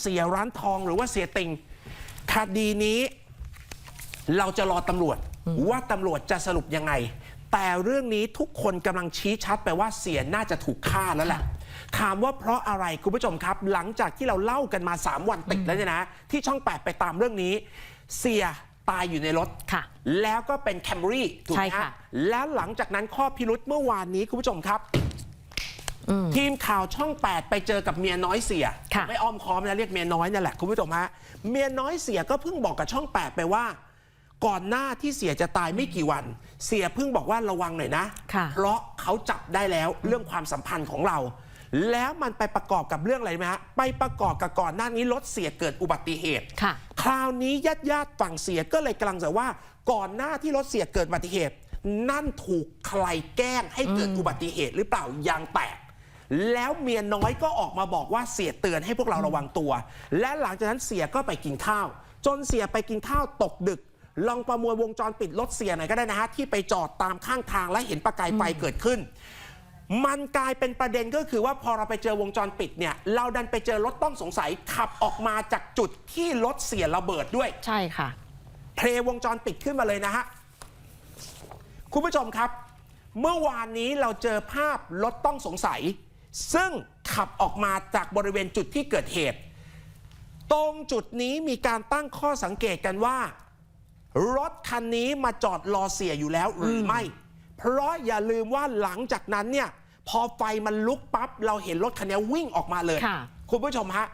เสียร้านทองหรือว่าเสียติงคดีนี้เราจะรอตำรวจว่าตำรวจจะสรุปยังไง แต่เรื่องนี้ทุกคนกำลังชี้ชัดไปว่าเสียน่าจะถูกฆ่าแล้วแหละถามว่าเพราะอะไรคุณผู้ชมครับ หลังจากที่เราเล่ากันมา 3 วันติดแล้วเนี่ยนะ ที่ช่อง 8 ไปตามเรื่องนี้ เสียตายอยู่ในรถค่ะ แล้วก็เป็นแคมรี่ถูกไหมใช่ฮะค่ะแล้วหลังจากนั้นข้อพิรุษเมื่อวานนี้คุณผู้ชมครับ ทีมข่าวช่อง 8 ไปเจอกับเมียน้อยเสียค่ะไม่อ้อมค้อมนะเรียกเมียน้อยนั่นแหละคุณผู้ชมฮะเมียน้อยเสียก็เพิ่งบอกกับช่อง 8 ไปว่า ก่อนหน้าที่เสียจะตายไม่กี่วัน เสียเพิ่งบอกว่าระวังหน่อยนะค่ะเพราะเขาจับได้แล้วเรื่องความสัมพันธ์ของเรา แล้วมันไปประกอบกับเรื่องอะไรไหมฮะไปประกอบกับก่อนหน้านี้รถเสียเกิดอุบัติเหตุค่ะคราวนี้ญาติญาติๆฝั่งเสียก็เลยกำลังจะว่า ก่อนหน้าที่รถเสียเกิดอุบัติเหตุ นั่นถูกใครแกล้งให้เกิดอุบัติเหตุหรือเปล่ายางแตก แล้วเมียน้อยก็ออกมาบอกว่าเสียเตือนให้พวกเราระวังตัว และหลังจากนั้นเสียก็ไปกินข้าว จนเสียไปกินข้าวตกดึก ลองประมวลวงจรปิดรถเสียหน่อยก็ได้นะฮะที่ไปจอดตามข้างทางและเห็นประกายไฟเกิดขึ้น มันกลายเป็นประเด็นก็คือว่าพอเราไปเจอวงจรปิดเนี่ย เราดันไปเจอรถต้องสงสัยขับออกมาจากจุดที่รถเสียระเบิดด้วยใช่ค่ะ เพลย์วงจรปิดขึ้นมาเลยนะฮะคุณผู้ชมครับ เมื่อวานนี้เราเจอภาพรถต้องสงสัย ซึ่งขับออกมาจากบริเวณจุดที่เกิดเหตุ ตรงจุดนี้มีการตั้งข้อสังเกตกันว่า รถคันนี้มาจอดรอเสียอยู่แล้วหรือไม่ เพราะอย่าลืมว่าหลังจากนั้นเนี่ยพอไฟมันลุกปั๊บเราเห็นรถคันนี้วิ่งออกมาเลยค่ะคุณผู้ชมฮะ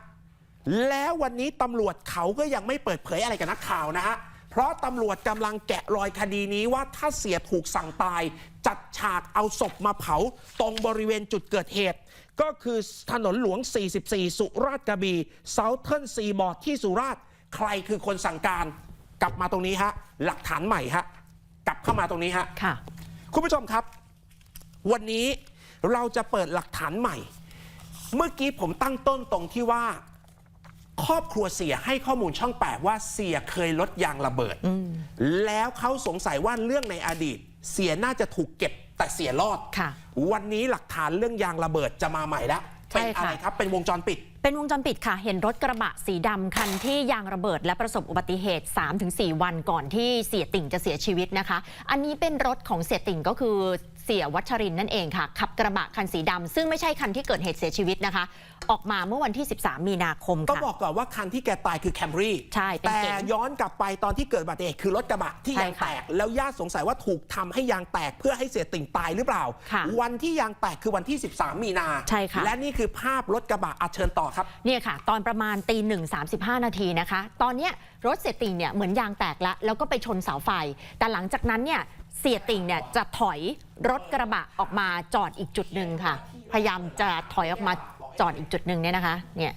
แล้ววันนี้ตำรวจเขาก็ยังไม่เปิดเผยอะไรกับนักข่าวนะฮะ เพราะตำรวจกำลังแกะรอยคดีนี้ว่าถ้าเสียถูกสั่งตาย จัดฉากเอาศพมาเผา ตรงบริเวณจุดเกิดเหตุ ก็คือถนนหลวง 44 สุราษฎร์กระบี่เซาเทิร์นซีบอร์ดที่สุราษฎร์ใครคือคนสั่งการ กลับมาตรงนี้ฮะหลักฐานใหม่ฮะกลับเข้ามาตรงนี้ฮะค่ะ คุณผู้ชมครับ วันนี้เราจะเปิดหลักฐานใหม่ เมื่อกี้ผมตั้งต้นตรงที่ว่า ครอบครัวเสียให้ข้อมูลช่องแปดว่าเสียเคยลดยางระเบิด แล้วเขาสงสัยว่าเรื่องในอดีต เสียน่าจะถูกเก็บแต่เสียรอดค่ะ วันนี้หลักฐานเรื่องยางระเบิดจะมาใหม่แล้วใช่เป็นค่ะอะไรครับ เป็นวงจรปิด เป็นวงจรปิดค่ะ เห็นรถกระบะสีดำคันที่ยางระเบิด และประสบอุบัติเหตุ 3-4 วันก่อนที่เสียติ่งจะเสียชีวิตนะคะ อันนี้เป็นรถของเสียติ่งก็คือ เสียวัชรินทร์นั่นเองค่ะ ขับกระบะคันสีดำซึ่งไม่ใช่คันที่เกิดเหตุเสียชีวิตนะคะ ออกมาเมื่อวันที่ 13 มีนาคมต้องค่ะบอกก่อนว่าคันที่แกตายคือแคมรี่ใช่เป็นแต่เก๋งย้อนกลับไปตอนที่เกิดอุบัติเหตุคือรถกระบะที่ใช่ยางค่ะแตก แล้วญาติสงสัยว่าถูกทำให้ยางแตกเพื่อให้เสียติ่งตายหรือเปล่าค่ะวันที่ยางแตกคือวันที่ 13 มีนาใช่ค่ะและนี่คือภาพรถกระบะอาเชิญต่อครับเนี่ยค่ะ ตอนประมาณตีหนึ่งสานาทีนะคะ ตอนเนี้ยรถเสียติ่งเนี่ยเหมือนยางแตกแล้วแล้วก็ไปชนเสาไฟ แต่หลังจากนั้นเนี่ย เสียติ่งเนี่ยจะถอยรถกระบะออกมาจอดอีกจุดหนึ่งค่ะ พยายามจะถอยออกมาจอดอีกจุดหนึ่งเนี่ยนะคะเนี่ย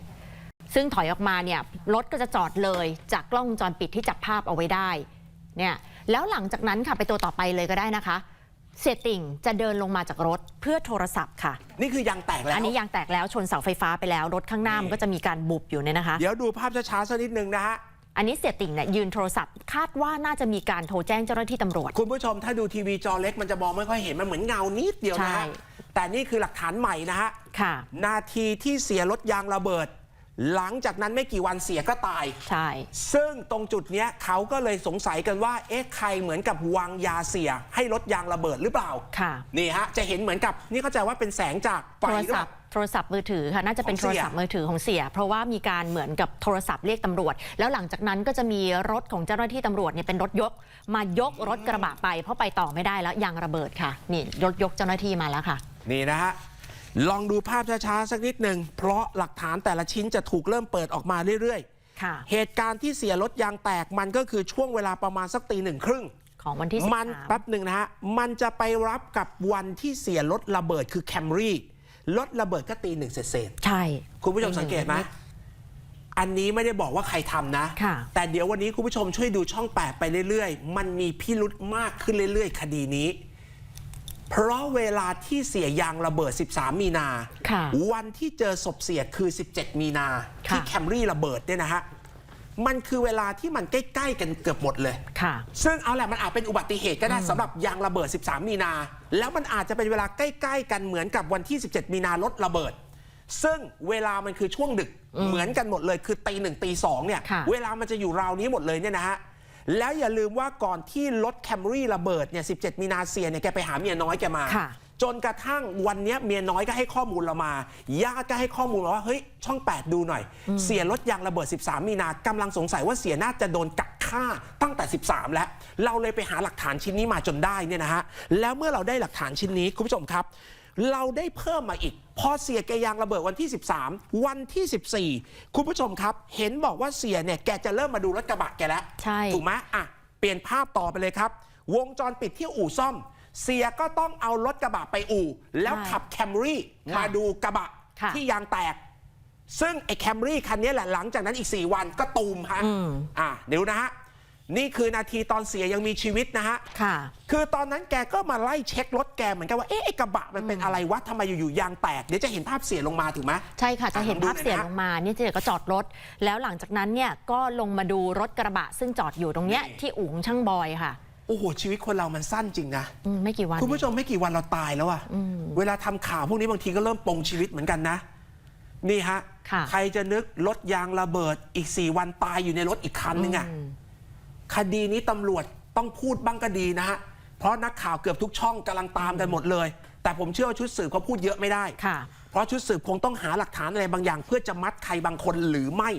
ซึ่งถอยออกมาเนี่ยรถก็จะจอดเลยจากกล้องวงจรปิดที่จับภาพเอาไว้ได้เนี่ยแล้วหลังจากนั้นค่ะไปตัวต่อไปเลยก็ได้นะคะ เสียติ่งจะเดินลงมาจากรถเพื่อโทรศัพท์ค่ะ นี่คือยางแตกแล้วอันนี้ยางแตกแล้วชนเสาไฟฟ้าไปแล้วรถข้างหน้ามันก็จะมีการบุบอยู่เนี่ยนะคะ เดี๋ยวดูภาพช้าๆสักนิดนึงนะฮะ อันนี้เสียติ่งเนี่ยยืนโทรศัพท์ คาดว่าน่าจะมีการโทรแจ้งเจ้าหน้าที่ตำรวจ คุณผู้ชมถ้าดูทีวีจอเล็กมันจะมองไม่ค่อยเห็นมันเหมือนเงานิดเดียวนะฮะใช่ แต่นี่คือหลักฐานใหม่นะฮะค่ะ นาทีที่เสียรถยางระเบิด หลังจากนั้นไม่กี่วันเสียก็ตาย ใช่ ซึ่งตรงจุดเนี้ยเขาก็เลยสงสัยกันว่า เอ๊ะใครเหมือนกับวางยาเสียให้รถยางระเบิดหรือเปล่าค่ะ นี่ฮะจะเห็นเหมือนกับนี่เข้าใจว่าเป็นแสงจากไฟโทรหรือเปศัล่าพท์ โทรศัพท์มือถือค่ะน่าจะเป็นของโทเสีรยศัพท์มือถือของเสีย เพราะว่ามีการเหมือนกับโทรศัพท์เรียกตำรวจ แล้วหลังจากนั้นก็จะมีรถของเจ้าหน้าที่ตำรวจเนี่ยเป็นรถยก มายกรถกระบะไป เพราะไปต่อไม่ได้แล้วยางระเบิดค่ะ นี่รถยกเจ้าหน้าที่มาแล้วค่ะ นี่นะฮะลองดูภาพช้าๆสักนิดหนึ่งเพราะหลักฐานแต่ละชิ้นจะถูกเริ่มเปิดออกมาเรื่อยค่ะๆเหตุการณ์ที่เสียรถยางแตกมันก็คือช่วงเวลาประมาณสักตีหนึ่งครึ่งของวันที่มัน13แป๊บหนึ่งนะฮะมันจะไปรับกับวันที่เสียรถระเบิดคือแคมรี่ รถระเบิดก็ตีหนึ่งเศษๆใช่ คุณผู้ชมสังเกตไหมอันนี้ไม่ได้บอกว่าใครทำนะค่ะแต่เดี๋ยววันนี้คุณผู้ชมช่วยดูช่องแปดไปเรื่อยๆ มันมีพิรุธมากขึ้นเรื่อยๆ คดีนี้ เพราะเวลาที่เสียยางระเบิด 13 มีนาค่ะวันที่เจอศพเสียคือ 17 มีนาค่ะที่แคมรี่ระเบิดเนี่ยนะฮะ มันคือเวลาที่มันใกล้ ๆ กันเกือบหมดเลย ค่ะ ซึ่งเอาแหละมันอาจเป็นอุบัติเหตุก็ได้สำหรับยางระเบิด 13 มีนา แล้วมันอาจจะเป็นเวลาใกล้ ๆ กันเหมือนกับวันที่ 17 มีนารถระเบิด ซึ่งเวลามันคือช่วงดึกเหมือนกันหมดเลย คือตีหนึ่งตีสองเนี่ยค่ะ เวลามันจะอยู่ราวนี้หมดเลยเนี่ยนะฮะแล้วอย่าลืมว่าก่อนที่รถแคมรี่ระเบิดเนี่ย 17 มีนาเซียเนี่ยแกไปหาเมียน้อยแกมา ค่ะ จนกระทั่งวันเนี้ยเมียน้อยก็ให้ข้อมูลเรามาญาติก็ให้ข้อมูลมาว่าเฮ้ยช่อง 8 ดูหน่อย เสียรถยางระเบิด 13 มีนากำลังสงสัยว่าเสียน่าจะโดนกักฆ่าตั้งแต่ 13 แล้ว เราเลยไปหาหลักฐานชิ้นนี้มาจนได้เนี่ยนะฮะแล้วเมื่อเราได้หลักฐานชิ้นนี้คุณผู้ชมครับ เราได้เพิ่มมาอีกพอเสียแกยางระเบิดวันที่ 13 วันที่ 14 คุณผู้ชมครับ เห็นบอกว่าเสียเนี่ยแกจะเริ่มมาดูรถกระบะแกแล้วใช่ถูกไหมอะเปลี่ยนภาพต่อไปเลยครับ วงจรปิดที่อู่ซ่อม เสียก็ต้องเอารถกระบะไปอู่ แล้วใช่ขับแคมรี่ค่ะมาดูกระบะค่ะ ที่ยางแตก ซึ่งไอ้แคมรี่คันนี้แหละหลังจากนั้นอีก 4 วันก็ตูมฮะอืมอะเดี๋ยวนะฮะ นี่คือนาทีตอนเสียยังมีชีวิตนะฮะ ค่ะ คือตอนนั้นแกก็มาไล่เช็ครถแกเหมือนกันว่า เอ๊ะไอ้กระบะมันเป็นอะไรวะทำไมอยู่ๆยางแตก เดี๋ยวจะเห็นภาพเสียลงมาถูกไหม ใช่ค่ะ จะเห็นอะภาพเสียดูหน่อยนะลงมาเนี่ยเจ๊ก็จอดรถ แล้วหลังจากนั้นเนี่ยก็ลงมาดูรถกระบะซึ่งจอดอยู่ตรงเนี้ยนี่ ที่อู่ของช่างบอยค่ะ โอ้โหชีวิตคนเรามันสั้นจริงนะอืมไม่กี่วัน คุณผู้ชมไม่กี่วันเราตายแล้วอะเวลาทำข่าวพวกนี้บางทีก็เริ่มปลงชีวิตเหมือนกันนะ นี่ฮะ ค่ะ ใครจะนึกรถยางระเบิดอีก 4 วันตายอยู่ในรถอีกคันนึงอะคดีนี้ตำรวจต้องพูดบ้างก็ดีนะฮะ เพราะนักข่าวเกือบทุกช่องกำลังตามกันหมดเลย แต่ผมเชื่อว่าชุดสืบเขาพูดเยอะไม่ได้ ค่ะ เพราะชุดสืบคงต้องหาหลักฐานอะไรบางอย่าง เพื่อจะมัดใครบางคนหรือไม่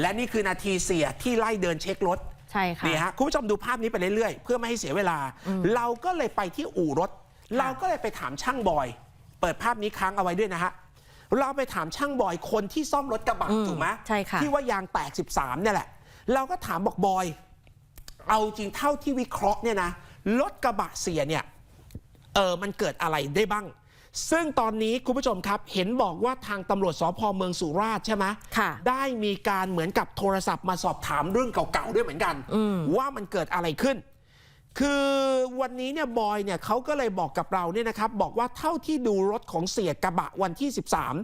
และนี่คือนาทีเสียที่ไล่เดินเช็ครถ ใช่ค่ะนี่ฮะคุณผู้ชมดูภาพนี้ไปเรื่อยๆ เพื่อไม่ให้เสียเวลา เราก็เลยไปที่อู่รถ เราก็เลยไปถามช่างบอย เปิดภาพนี้ค้างเอาไว้ด้วยนะฮะเราไปถามช่างบอยคนที่ซ่อมรถกระบะอืมถูกไหมใช่ค่ะที่ว่ายางแตก 13เนี่ยแหละ เราก็ถามบอกบอย เอาจริงเท่าที่วิเคราะห์เนี่ยนะรถกระบะเสียเนี่ยเออมันเกิดอะไรได้บ้าง ซึ่งตอนนี้คุณผู้ชมครับ เห็นบอกว่าทางตำรวจสพเมืองสุราษฎร์ใช่ไหมค่ะได้มีการเหมือนกับโทรศัพท์มาสอบถามเรื่องเก่าๆด้วยเหมือนกัน ว่ามันเกิดอะไรขึ้น คือวันนี้เนี่ยบอยเนี่ยเขาก็เลยบอกกับเราเนี่ยนะครับ บอกว่าเท่าที่ดูรถของเสียกระบะวันที่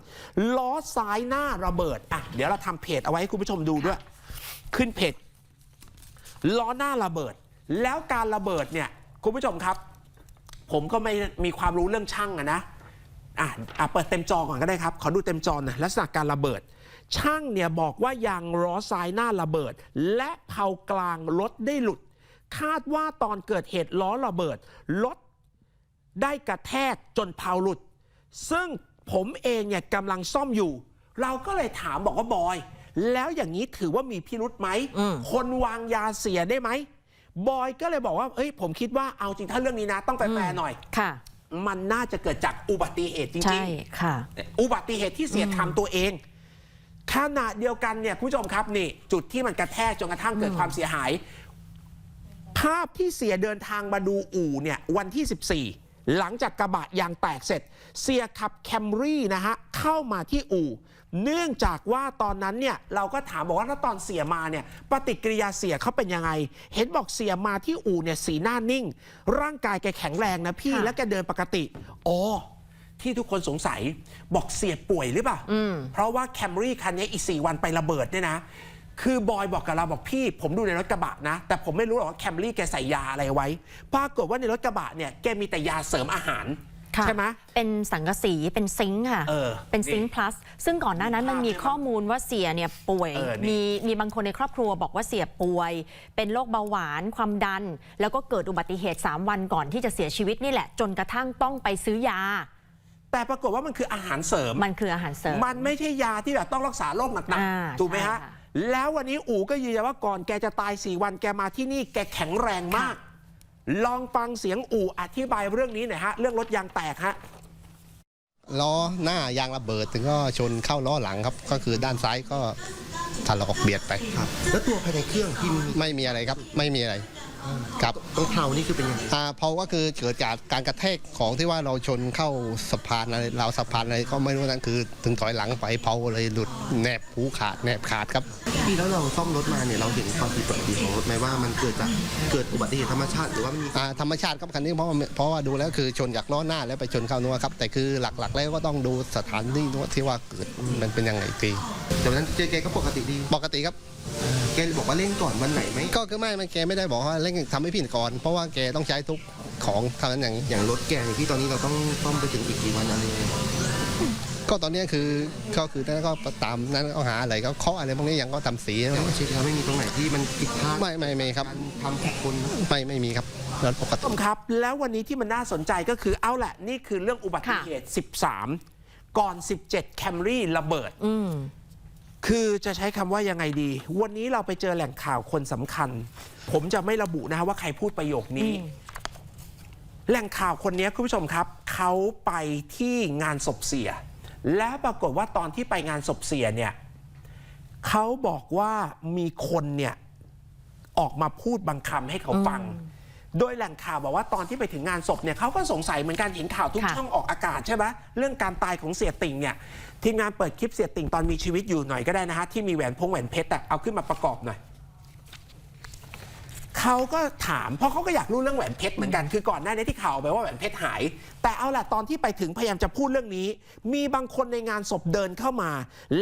13 ล้อซ้ายหน้าระเบิดอะเดี๋ยวเราทำเพจเอาไว้ให้คุณผู้ชมดูด้วย ขึ้นเพจล้อหน้าระเบิด แล้วการระเบิดเนี่ยคุณผู้ชมครับ ผมก็ไม่มีความรู้เรื่องช่างอะนะ อะอะเปิดเต็มจอก่อนก็ได้ครับ ขอดูเต็มจอหนะลักษณะการระเบิด ช่างเนี่ยบอกว่ายางล้อซ้ายหน้าระเบิด และเผากลางรถได้หลุด คาดว่าตอนเกิดเหตุล้อระเบิดรถได้กระแทกจนเผาหลุด ซึ่งผมเองเนี่ยกำลังซ่อมอยู่ เราก็เลยถามบอกว่าบอย แล้วอย่างนี้ถือว่ามีพิรุธไหม อืม คนวางยาเสียได้ไหม บอยก็เลยบอกว่า เอ้ย ผมคิดว่าเอาจริงถ้าเรื่องนี้นะ ต้องไปแปลหน่อย ค่ะ มันน่าจะเกิดจากอุบัติเหตุจใช่ริงค่ะ ๆ อุบัติเหตุที่เสียทำตัวเอง ขณะเดียวกันเนี่ยคุณผู้ชมครับนี่ จุดที่มันกระแทกจนกระทั่งเกิดความเสียหาย ภาพที่เสียเดินทางมาดูอู่เนี่ยวันที่ 14 หลังจากกระบะยางแตกเสร็จ เสียขับแคมรี่นะฮะเข้ามาที่อู่ เนื่องจากว่าตอนนั้นเนี่ยเราก็ถามบอกว่าถ้าตอนเสียมาเนี่ยปฏิกิริยาเสียเขาเป็นยังไง เห็นบอกเสียมาที่อู่เนี่ยสีหน้านิ่ง ร่างกายแกแข็งแรงนะพี่ค่ะแล้วแกเดินปกติอ๋อที่ทุกคนสงสัยบอกเสียป่วยหรือเปล่า เพราะว่าแคมรี่คันนี้อีก 4 วันไประเบิดเนี่ยนะ คือบอยบอกกับเราบอกพี่ ผมดูในรถกระบะนะ แต่ผมไม่รู้หรอกว่าแคมรี่แกใส่ยาอะไรไว้ ปรากฏว่าในรถกระบะเนี่ยแกมีแต่ยาเสริมอาหารค่ะ ใช่ไหมเป็นสังกะสีเป็นซิงค์ค่ะเออเป็นซิงนี่ค์พลัสซึ่งก่อนหน้านั้นมันมีข้อมูลว่าเสียเนี่ยป่วย เออนี่ มีมีบางคนในครอบครัวบอกว่าเสียป่วย เป็นโรคเบาหวานความดัน แล้วก็เกิดอุบัติเหตุ 3 วันก่อนที่จะเสียชีวิตนี่แหละ จนกระทั่งต้องไปซื้อยา แต่ปรากฏว่ามันคืออาหารเสริม มันคืออาหารเสริม มันไม่ใช่ยาที่แบบต้องรักษาโรคหนักอ่าๆถูกไหมฮะใช่ค่ะ แล้ววันนี้อู๋ก็ยืนยันว่าก่อนแกจะตาย 4 วันแกมาที่นี่แกแข็งแรงมาก ลองฟังเสียงอู๋อธิบายเรื่องนี้หน่อยฮะ เรื่องรถยางแตกฮะล้อหน้ายางระเบิดถึงก็ชนเข้าล้อหลังครับ ก็คือด้านซ้ายก็ถลอกเบียดไปครับ แล้วตัวภายในเครื่องที่มีไม่มีอะไรครับ ไม่มีอะไร ครับตรงเพลานี่คือเป็นยังไงอ่าเพราะก็คือเกิดจากการกระแทกของที่ว่าเราชนเข้าสะพานอะไรราวสะพานอะไรก็ไม่รู้นั่นคือ ถึงถอยหลังไปเพาเลยหลุดแนบหูขาดแนบขาดครับพี่แล้วเราซ่อมรถมาเนี่ยเราเห็นความผิดปกติของรถไหมว่ามันเกิดจากเกิดอุบัติเหตุธรรมชาติหรือว่ามันมีอ่าธรรมชาติครับคันนี้เพราะว่าเพราะว่าดูแล้วคือชนจากล้อหน้าแล้วไปชนเข้านัวครับแต่คือหลักๆ แล้วก็ต้องดูสถานที่นัวที่ว่าเกิดมันเป็นยังไงอีกทีแต่วันนั้นเจแกก็ปกติดีปกติครับแกเลยบอกว่าเร่งก่อนวันไหนไหมก็คือไม่ไม่แกไม่ได้บอกว่าเร่งทำให้ผิดก่อน เพราะว่าแกต้องใช้ทุกของเท่านั้นอย่างอย่างรถแกเนี่ยพี่ตอนนี้เราต้องซ่อมไปถึงอีกกี่วันอะไรยังไงตก็ตอนนี้คือก็คือนั่นก็ตามนั้นก็หาอะไรก็เคาะอะไรพวกนี้ยังก็ทำสีแต่ว่าเช็คแล้วไม่มีตรงไหนที่มันผิดพลาดไม่ไม่ไม่ครับการทำของคนไม่ไม่มีครับแล้วปกผู้ติชมครับ แล้ววันนี้ที่มันน่าสนใจก็คือเอาแหละ นี่คือเรื่องอุบัติเหตุ 13 ก่อน 17 แคมรี่ระเบิด อืม คือจะใช้คำว่ายังไงดี วันนี้เราไปเจอแหล่งข่าวคนสำคัญ ผมจะไม่ระบุนะว่าใครพูดประโยคนี้ แหล่งข่าวคนนี้คุณผู้ชมครับ เขาไปที่งานศพเสีย และปรากฏว่าตอนที่ไปงานศพเสียเนี่ยเขาบอกว่ามีคนเนี่ยออกมาพูดบางคำให้เขาฟัง โดยแหล่งข่าวบอกว่าตอนที่ไปถึงงานศพเนี่ยเขาก็สงสัยเหมือนกันเห็นข่าวทุกค่ะช่องออกอากาศใช่ไหมเรื่องการตายของเสียติ่งเนี่ยทีมงานเปิดคลิปเสียติ่งตอนมีชีวิตอยู่หน่อยก็ได้นะฮะที่มีแหวนพงแหวนเพชรอะเอาขึ้นมาประกอบหน่อยเขาก็ถามเพราะเขาก็อยากรู้เรื่องแหวนเพชรเหมือนกันคือก่อนหน้านี้ที่ข่าวไปว่าแหวนเพชรหาย แต่เอาล่ะตอนที่ไปถึงพยายามจะพูดเรื่องนี้ มีบางคนในงานศพเดินเข้ามา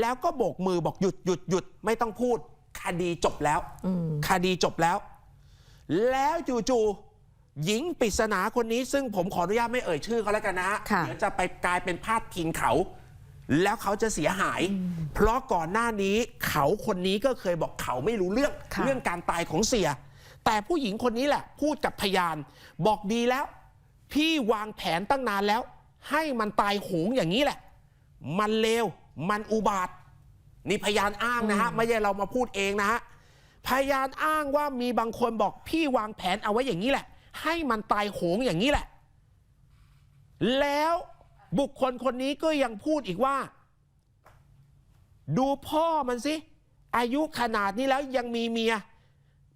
แล้วก็โบกมือบอกหยุดหยุดหยุดไม่ต้องพูด คดีจบแล้วคดีจบแล้ว แล้วจู่ๆหญิงปริศนาคนนี้ ซึ่งผมขออนุญาตไม่เอ่ยชื่อเขาแล้วกันนะฮะค่ะเดี๋ยวจะไปกลายเป็นพาดพิงเขา แล้วเขาจะเสียหาย เพราะก่อนหน้านี้เขาคนนี้ก็เคยบอกเขาไม่รู้เรื่องค่ะเรื่องการตายของเสีย แต่ผู้หญิงคนนี้แหละ พูดกับพยาน บอกดีแล้ว พี่วางแผนตั้งนานแล้ว ให้มันตายโหงอย่างนี้แหละ มันเลวมันอุบาทนี่พยานอ้างนะฮะไม่ใช่เรามาพูดเองนะฮะ พยานอ้างว่ามีบางคนบอกพี่วางแผนเอาไว้อย่างนี้แหละ ให้มันตายโหงอย่างนี้แหละ แล้วบุคคลคนนี้ก็ยังพูดอีกว่า ดูพ่อมันสิ อายุขนาดนี้แล้วยังมีเมีย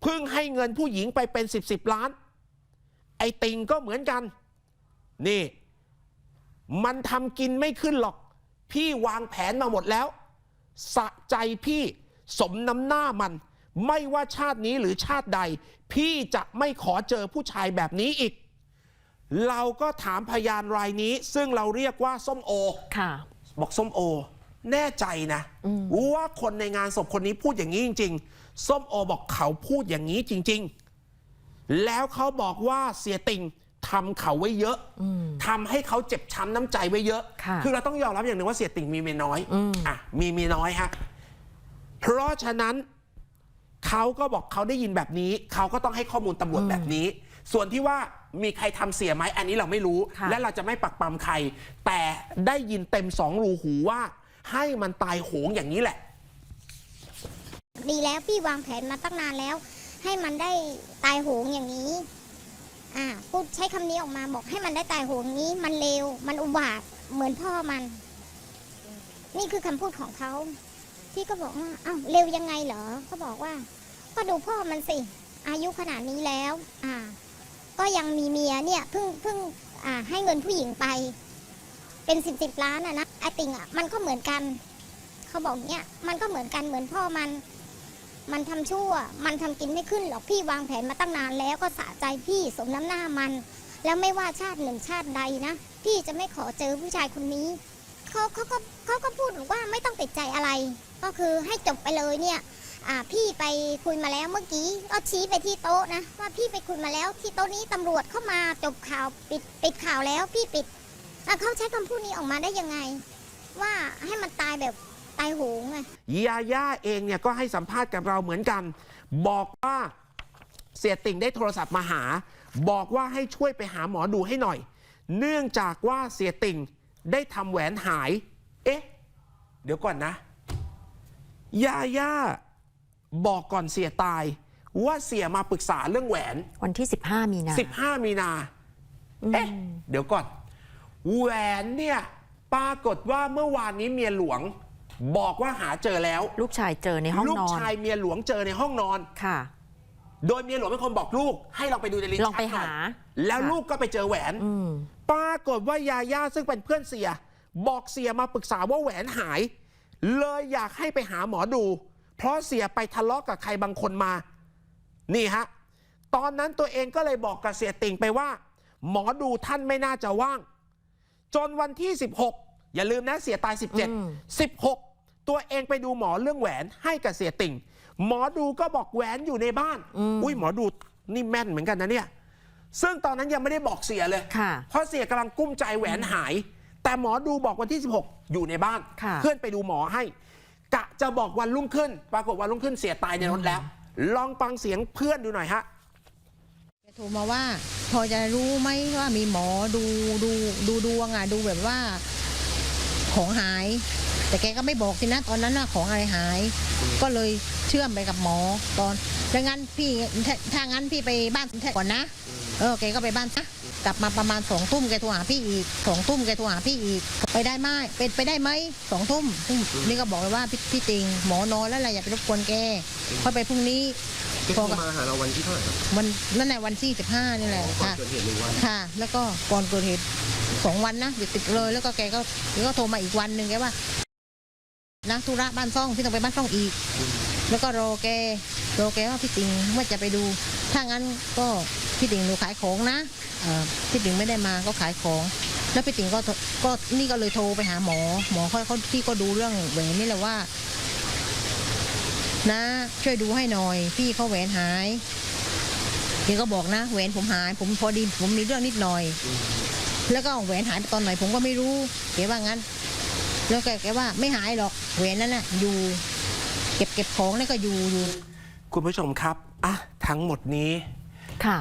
เพิ่งให้เงินผู้หญิงไปเป็นสิบสิบล้าน ไอ้ติงก็เหมือนกัน นี่ มันทำกินไม่ขึ้นหรอก พี่วางแผนมาหมดแล้ว สะใจพี่สมน้ำหน้ามัน ไม่ว่าชาตินี้หรือชาติใด พี่จะไม่ขอเจอผู้ชายแบบนี้อีก เราก็ถามพยานรายนี้ ซึ่งเราเรียกว่าส้มโอ ค่ะ บอกส้มโอ แน่ใจนะ ว่าคนในงานศพคนนี้พูดอย่างนี้จริง ๆ ส้มโอบอกเขาพูดอย่างนี้จริง ๆ แล้วเขาบอกว่าเสียติงทำเขาไว้เยอะทำให้เขาเจ็บช้ำน้ำใจไว้เยอะค่ะอเราต้องยอมรับอย่างหนึ่งว่าเสียติงมีเมียน้อยอะมีเมียน้อยฮะเพราะฉะนั้น เขาก็บอกเขาได้ยินแบบนี้ เขาก็ต้องให้ข้อมูลตำรวจแบบนี้ ส่วนที่ว่ามีใครทำเสียไหมอันนี้เราไม่รู้ ค่ะ และเราจะไม่ปักปำใคร แต่ได้ยินเต็มสองรูหูว่า ให้มันตายโหงอย่างนี้แหละ ดีแล้วพี่วางแผนมาตั้งนานแล้ว ให้มันได้ตายโหงอย่างนี้ อ่าพูดใช้คำนี้ออกมาบอกให้มันได้ตายโหงอย่างนี้ มันเลวมันอุบาทเหมือนพ่อมัน นี่คือคำพูดของเขา พี่ก็บอกว่าอ้าวเร็วยังไงเหรอเขาบอกว่า ก็ดูพ่อมันสิ อายุขนาดนี้แล้ว อ่า ก็ยังมีเมียเนี่ยเพิ่งเพิ่งอ่า ให้เงินผู้หญิงไป เป็นสิบสิบล้านอะนะไอติงอะมันก็เหมือนกันเขาบอกเนี่ยมันก็เหมือนกันเหมือนพ่อมัน มันทำชั่ว มันทำกินไม่ขึ้นหรอกพี่วางแผนมาตั้งนานแล้วก็สะใจพี่สมน้ำหน้ามัน แล้วไม่ว่าชาติหนึ่งชาติใดนะพี่จะไม่ขอเจอผู้ชายคนนี้เขาเขาก็เขาก็พูดบอกว่าไม่ต้องติดใจอะไร ก็คือให้จบไปเลยเนี่ยพี่ไปคุยมาแล้วเมื่อกี้ก็ชี้ไปที่โต๊ะนะว่าพี่ไปคุยมาแล้วที่โต๊ะนี้ตำรวจเข้ามาจบข่าวปิดปิดข่าวแล้วพี่ปิดเขาใช้คำพูดนี้ออกมาได้ยังไง ว่าให้มันตายแบบตายโหงไงยาย่าเองเนี่ยก็ให้สัมภาษณ์กับเราเหมือนกัน บอกว่าเสียติ่งได้โทรศัพท์มาหา บอกว่าให้ช่วยไปหาหมอดูให้หน่อย เนื่องจากว่าเสียติ่งได้ทำแหวนหาย เอ๊ะ เดี๋ยวก่อนนะ ยาย่าบอกก่อนเสียตาย ว่าเสียมาปรึกษาเรื่องแหวน วันที่ 15 มีนา 15 มีนา เอ๊ะ เดี๋ยวก่อน แหวนเนี่ย ปรากฏว่าเมื่อวานนี้เมียหลวง บอกว่าหาเจอแล้ว ลูกชายเจอในห้องลูกนอนชายเมียหลวงเจอในห้องนอนค่ะ โดยเมียหลวงเป็นคนบอกลูก ให้เราไปดูในลิ้นลองไปชักน่ยหา แล้วค่ะลูกก็ไปเจอแหวนอืมปรากฏว่ายาย่าซึ่งเป็นเพื่อนเสีย บอกเสียมาปรึกษาว่าแหวนหาย เลยอยากให้ไปหาหมอดู เพราะเสียไปทะเลาะกับใครบางคนมา นี่ฮะ ตอนนั้นตัวเองก็เลยบอกกับเสียติ่งไปว่า หมอดูท่านไม่น่าจะว่าง จนวันที่ 16 อย่าลืมนะเสียตายอืม17 16 ตัวเองไปดูหมอเรื่องแหวนให้กับเสียติ่ง หมอดูก็บอกแหวนอยู่ในบ้าน อุ้ยหมอดูนี่แม่นเหมือนกันนะเนี่ย ซึ่งตอนนั้นยังไม่ได้บอกเสียเลยค่ะเพราะเสียกำลังกุ้มใจแหวนหาย แต่หมอดูบอกวันที่ 16 อยู่ในบ้าน ค่ะ เพื่อนไปดูหมอให้ กะจะบอกวันรุ่งขึ้น ปรากฏวันรุ่งขึ้นเสียตายในรถแล้ว ลองฟังเสียงเพื่อนดูหน่อยฮะแกโทรมาว่า พอจะรู้ไหมว่ามีหมอดูดูดูดวงอะดูแบบว่า ของหาย แต่แกก็ไม่บอกสินะตอนนั้นน่ะของอะไรหาย ก็เลยเชื่อมไปกับหมอตอนดังนั้นพี่ถ้าถ้างั้นพี่ไปบ้านแท้ก่อนนะ เออแกก็ไปบ้านนะกลับมาประมาณสองทุ่มแกโทรหาพี่อีกสองทุ่มแกโทรหาพี่อีก ไปได้ไหมเป็นไปได้ไหมสองทุ่มซึ่งนี่ก็บอกเลยว่าพี่พี่ติงหมอนอนแล้วอะไรอย่าไปรบกวนแกค่อยไปพรุ่งนี้แกโทรมาหาเราวันที่เท่าไหร่ครับวันนั่นแหละวันที่สิบห้านี่แหละก่อนค่ะเกิดเหตุหนึ่งวันค่ะ แล้วก็ก่อนเกิดเหตุสองวันนะติดติดเลย แล้วก็แกก็แกก็โทรมาอีกวันหนึ่งแกว่านะธุระบ้านซ่องพี่ต้องไปบ้านซ่องอีก แล้วก็รอแกรอแกว่าพี่ติงว่าจะไปดู ถ้างั้นก็ พี่ติงหนูขายของนะเอ่อพี่ติงไม่ได้มาก็ขายของ แล้วพี่ติงก็โทรก็นี่ก็เลยโทรไปหาหมอ หมอเขาเขาพี่ก็ดูเรื่องแหวนนี่แหละว่า นะ ช่วยดูให้หน่อย พี่เขาแหวนหายแกก็บอกนะแหวนผมหาย ผมพอดีผมมีเรื่องนิดหน่อย แล้วก็แหวนหายไปตอนไหนผมก็ไม่รู้แกว่างั้น แล้วแกแกว่าไม่หายหรอกแหวนนั้นน่ะอยู่ เก็บเก็บของนี่ก็อยู่อยู่คุณผู้ชมครับอะทั้งหมดนี้ค่ะ